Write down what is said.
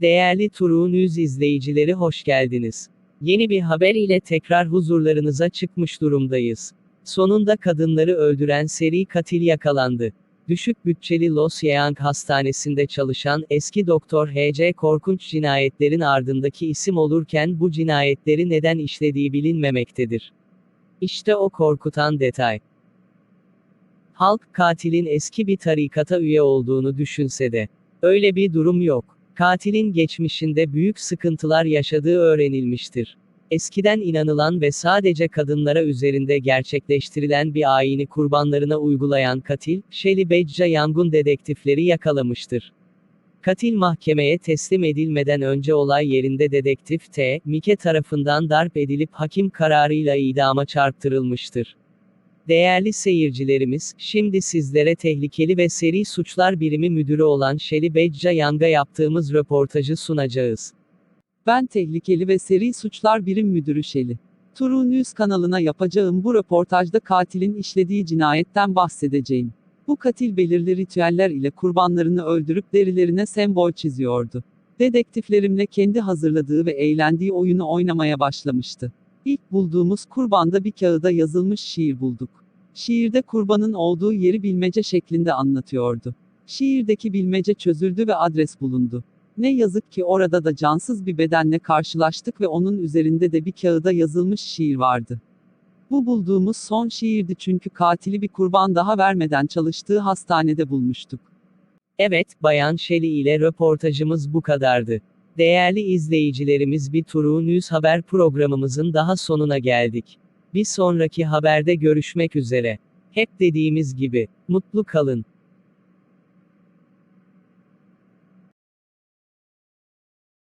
Değerli True News izleyicileri hoş geldiniz. Yeni bir haber ile tekrar huzurlarınıza çıkmış durumdayız. Sonunda kadınları öldüren seri katil yakalandı. Düşük bütçeli Los Yeang Hastanesi'nde çalışan eski doktor H.C. korkunç cinayetlerin ardındaki isim olurken bu cinayetleri neden işlediği bilinmemektedir. İşte o korkutan detay. Halk, katilin eski bir tarikata üye olduğunu düşünse de. Öyle bir durum yok. Katilin geçmişinde büyük sıkıntılar yaşadığı öğrenilmiştir. Eskiden inanılan ve sadece kadınlara üzerinde gerçekleştirilen bir ayini kurbanlarına uygulayan katil, Shelly Bedja Yangun dedektifleri yakalamıştır. Katil mahkemeye teslim edilmeden önce olay yerinde dedektif T. Mike tarafından darp edilip hakim kararıyla idama çarptırılmıştır. Değerli seyircilerimiz, şimdi sizlere tehlikeli ve seri suçlar birimi müdürü olan Shelly Bedja Yang'a yaptığımız röportajı sunacağız. Ben tehlikeli ve seri suçlar birim müdürü Şeli. True News kanalına yapacağım bu röportajda katilin işlediği cinayetten bahsedeceğim. Bu katil belirli ritüeller ile kurbanlarını öldürüp derilerine sembol çiziyordu. Dedektiflerimle kendi hazırladığı ve eğlendiği oyunu oynamaya başlamıştı. İlk bulduğumuz kurbanda bir kağıda yazılmış şiir bulduk. Şiirde kurbanın olduğu yeri bilmece şeklinde anlatıyordu. Şiirdeki bilmece çözüldü ve adres bulundu. Ne yazık ki orada da cansız bir bedenle karşılaştık ve onun üzerinde de bir kağıda yazılmış şiir vardı. Bu bulduğumuz son şiirdi çünkü katili bir kurban daha vermeden çalıştığı hastanede bulmuştuk. Evet, Bayan Shelly ile röportajımız bu kadardı. Değerli izleyicilerimiz bir True News haber programımızın daha sonuna geldik. Bir sonraki haberde görüşmek üzere. Hep dediğimiz gibi, mutlu kalın.